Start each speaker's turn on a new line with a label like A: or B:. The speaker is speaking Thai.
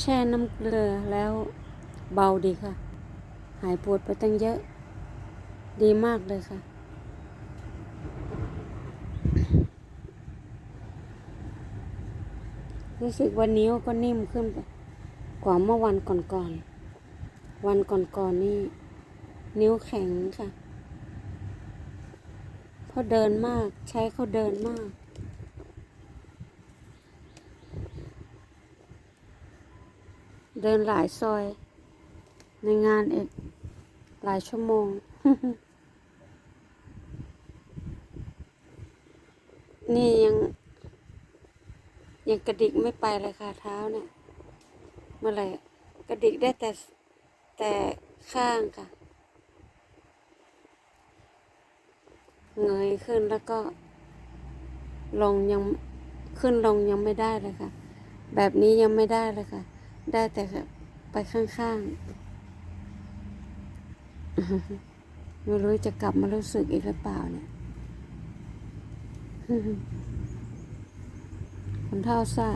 A: แช่น้ำเกลือแล้วเบาดีค่ะ หายปวดไปตั้งเยอะ ดีมากเลยค่ะ รู้สึกว่านิ้วก็นิ่มขึ้นกว่าเมื่อวันก่อนๆ วันก่อนๆนี่ นิ้วแข็งค่ะ เพราะเดินมากใช้เขาเดินมาก เดินหลายซอย ในงานเอกหลายชั่วโมง นี่ยัง ยังกระดิกไม่ไปเลยค่ะเท้าเนี่ย เมื่อไหร่กระดิกได้แต่แต่ข้างค่ะ เงยขึ้นแล้วก็ ลงยังขึ้นลงยังไม่ได้เลยค่ะ แบบนี้ยังไม่ได้เลยค่ะ ได้แต่ไปข้างๆ ไม่รู้จะกลับมารู้สึกอีกหรือเปล่าเนี่ย คนเท่าซ่า